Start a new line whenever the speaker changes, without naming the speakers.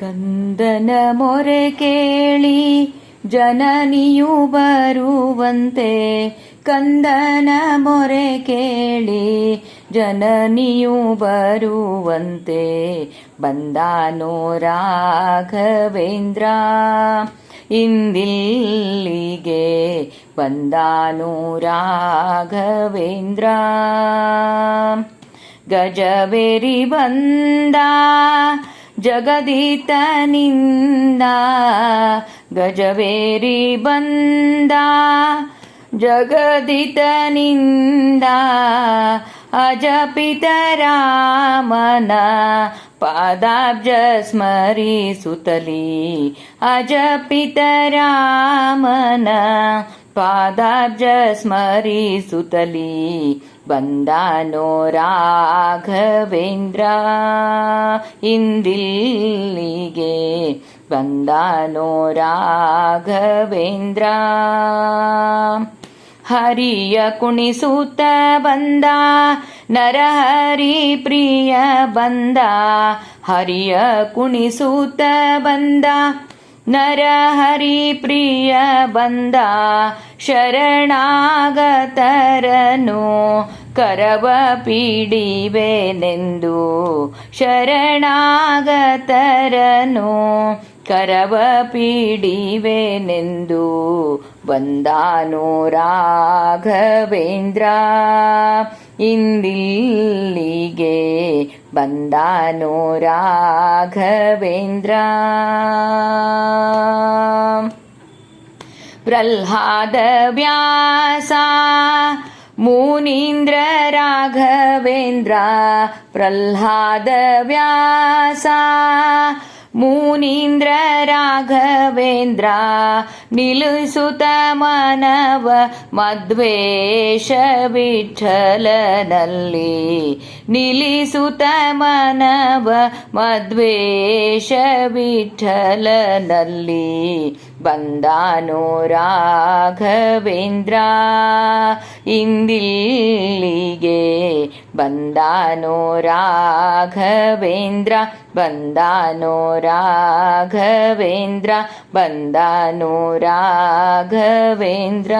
ಕಂದನ ಮೊರೆ ಕೇಳಿ ಜನನಿಯು ಬರುವಂತೆ ಕಂದನ ಮೊರೆ ಕೇಳಿ ಜನನಿಯು ಬರುವಂತೆ ಬಂದಾನೋ ರಾಘವೇಂದ್ರ. ಇಂದಿಲ್ಲಿಗೆ ಬಂದಾನೋ ರಾಘವೇಂದ್ರ. ಗಜಬೇರಿ ಬಂದ जगदितनिन्दा गजवेरी वन्दा जगदित नि अजपितरामन पादाब्जस्मरी सुतली अजपितरामन। ಪಾದಾಬ್ಜ ಸ್ಮರಿಸುತ್ತಲಿ ಬಂದಾನೋ ರಾಘವೇಂದ್ರ. ಇಂದಿಲ್ಲಿಗೆ ಬಂದಾನೋ ರಾಘವೇಂದ್ರ. ಹರಿಯ ಕುಣಿಸುತ್ತ ಬಂದ, ನರಹರಿ ಪ್ರಿಯ ಬಂದ. ಹರಿಯ ಕುಣಿಸುತ್ತ ಬಂದ ನರಹರಿ ಪ್ರಿಯ ಬಂದ ಶರಣಾಗತರನು ಕರವ ಪೀಡಿವೆನೆಂದು ಶರಣಾಗತರನು ಕರವ ಪೀಡಿವೆನೆಂದು ಬಂದಾನು ರಾಘವೇಂದ್ರ. ಇಂದಿಲ್ಲಿಗೆ ಬಂದಾನೋ ರಾಘವೇಂದ್ರ ಪ್ರಹ್ಲಾದ ವ್ಯಾಸ ಮುನೀಂದ್ರ ರಾಘವೇಂದ್ರ ಪ್ರಹ್ಲಾದ ವ್ಯಾಸ ಮುನೀಂದ್ರ ರಾಘವೇಂದ್ರ ನಿಲ್ಲಿಸುತ ಮನವ ಮದ್ವೇಷ ವಿಠಲನಲ್ಲಿ. ನಿಲ್ಲಿಸುತ ಮನವ ಮದ್ವೇಷ ವಿಠಲನಲ್ಲಿ. ಬಂದಾನೋ ರಾಘವೇಂದ್ರ ಇಂದಿಲ್ಲಿಗೆ ಬಂದಾನೋ ರಾಘವೇಂದ್ರ ಬಂದಾನೋ ರಾಘವೇಂದ್ರ ಬಂದಾನೋ ರಾಘವೇಂದ್ರ